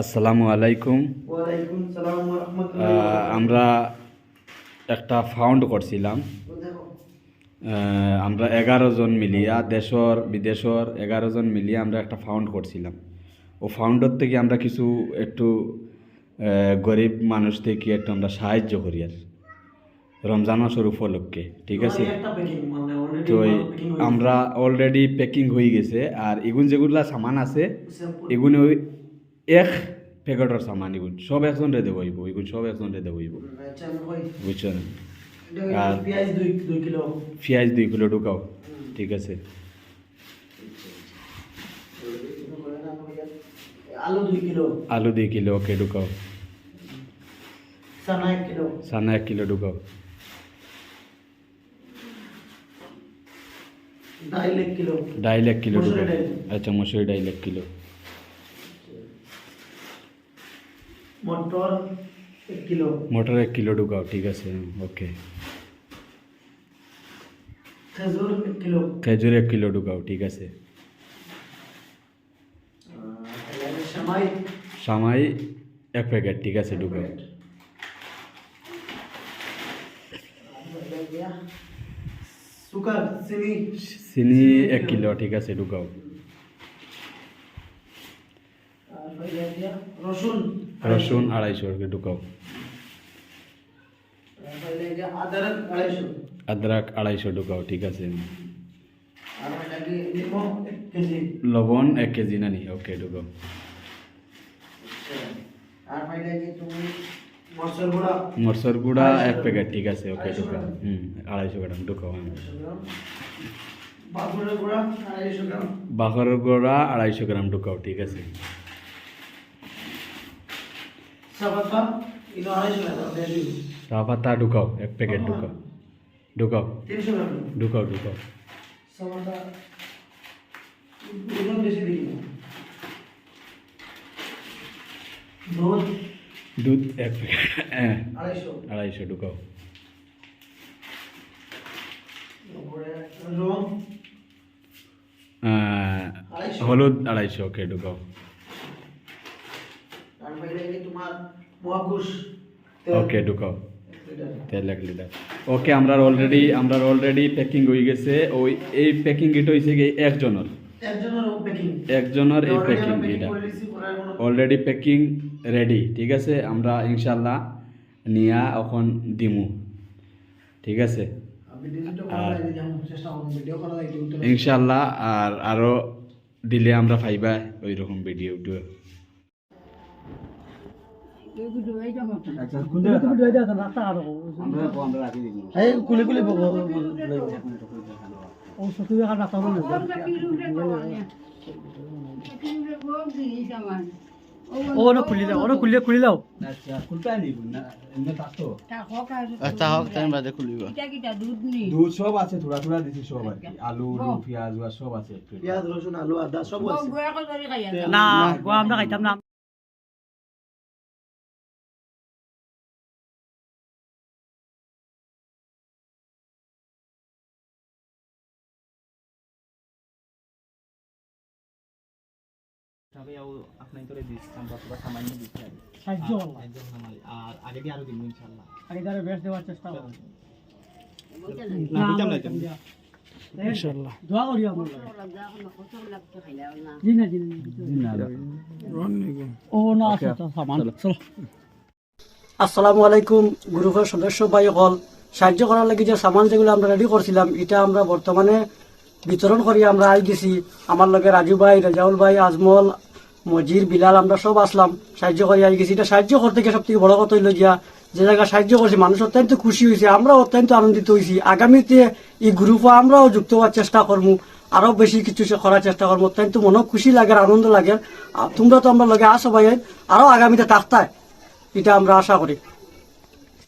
আসসালামু আলাইকুম। আমরা একটা ফাউন্ড করছিলাম। আমরা এগারো জন মিলিয়া দেশর বিদেশর এগারো জন মিলিয়ে আমরা একটা ফাউন্ড করছিলাম। ও ফাউন্ডর থেকে আমরা কিছু একটু গরিব মানুষ থেকে একটু আমরা সাহায্য করি আর রমজান মাসের উপলক্ষে ঠিক আছে? মানে তো আমরা অলরেডি প্যাকিং হয়ে গেছে আর এগুন যেগুলা সামান আছে এগুন ওই এক প্যাকেটের সামান এগুন সব একজন রে দেবো হইব এগুন সব একজন রে দেবো হইব। আমি কই বুঝছেন? আর- পেঁয়াজ 2 2 কিলো পেঁয়াজ দুই কিলো ঢুকাও ঠিক আছে। আলু 2 কিলো আলু দুই কিলো ওকে ঢুকাও। চানা 1 কিলো সানা এক কিলো ঢুকাও। ডাল 1 কিলো। ডাইল এক কিলো ঢুকাও। আচ্ছা মসুরি ডাইল এক কিলো। মটর 1 কিলো। মটর এক কিলো ঢুকাও ঠিক আছে ওকে খেজুর 1 কিলো। খেজুর এক কিলো ঢুকাও ঠিক আছে। সামাই। এক প্যাকেট ঠিক আছে ঢুকাও। সুগার চিনি। চিনি এক কিলো ঠিক আছে ঢুকাও আর হইয়া দিয়া রসুন রসুন আড়াইশো ঢুকাও আর হইয়া দিয়া আদরক আড়াইশো। ঢুকাও ঠিক আছে। লবণ এক কেজি নানি ওকে ঢুকাও গুঁড়া? মরসর গুঁড়া এক প্যাকেট ঠিক আছে ওকে ঢুকাও হুম আড়াইশো গ্রাম ঢুকাও গ্রাম। বাখরের গুঁড়া আড়াইশো গ্রাম। ঢুকাও ঠিক আছে সাবাতা ইনো আড়াইশো গ্রাম দেড়শো চা পাতা ঢুকাও এক প্যাকেট ঢুকাও ঢুকাও ঢুকাও ঢুকাও দুধ এক প্যাকেট আড়াইশো ঢুকাও। হলুদ আড়াইশো ওকে ঢুকাও আর হইয়া দিয়া তোমার মহাকুশ ওকে ঢুকাও। তেল এক লিটার ওকে আমরা অলরেডি আমরা অলরেডি প্যাকিং হয়ে গেছে। ওই এই প্যাকিং এটা হয়েছে কি একজনের। একজনের প্যাকিং একজনের এই প্যাকিং এটা। অলরেডি প্যাকিং রেডি ঠিক আছে? আমরা ইনশাল্লাহ নিয়া এখন দিমু। ঠিক আছে? ইনশাল্লাহ আর আরও দিলে আমরা পাইবা ওই রকম ভিডিও ওরা খুলি দাও আচ্ছা বাদে খুলিব দুধ সব আছে থোড়া থোড়া দিছি সব আর আলু পেঁয়াজ সব আছে পেঁয়াজ রসুন আলু আদা সব আছে না গো আমরা খাইতাম না সাহায্য আর আগে দিয়ে আরও দিব ইনশাআল্লাহ। আগে যারা বেশ দেওয়ার চেষ্টা করো। না বুঝতাম না ইনশাআল্লাহ। দোয়া করি আমরা। জি না জি না ও না আছে তো সামান চলো। আসসালামু আলাইকুম গ্রুপের সদস্য ভাই হল সাহায্য করার লাগি যে সামান যেগুলো আমরা রেডি করছিলাম এটা আমরা বর্তমানে বিতরণ করি, আমরা আই গেছি। আমার লগে রাজু ভাই, রাজাউল ভাই, আজমল, মজির, বিলাল, আমরা সব আসলাম। সাহায্য করি, আই গেছি। এটা সাহায্য করতে গিয়ে সব থেকে বড় কথা হইল গিয়া, যে জায়গায় সাহায্য করছি, মানুষ অত্যন্ত খুশি হয়েছে আমরা অত্যন্ত আনন্দিত হয়েছি আগামীতে এই গ্রুপে আমরাও যুক্ত হওয়ার চেষ্টা করব আরও বেশি কিছু করার চেষ্টা করব অত্যন্ত মনে খুশি লাগে, আনন্দ লাগে। তোমরা তো আমরা লগে আসো ভাই আরও আগামীতে থাকতায় এটা আমরা আশা করি।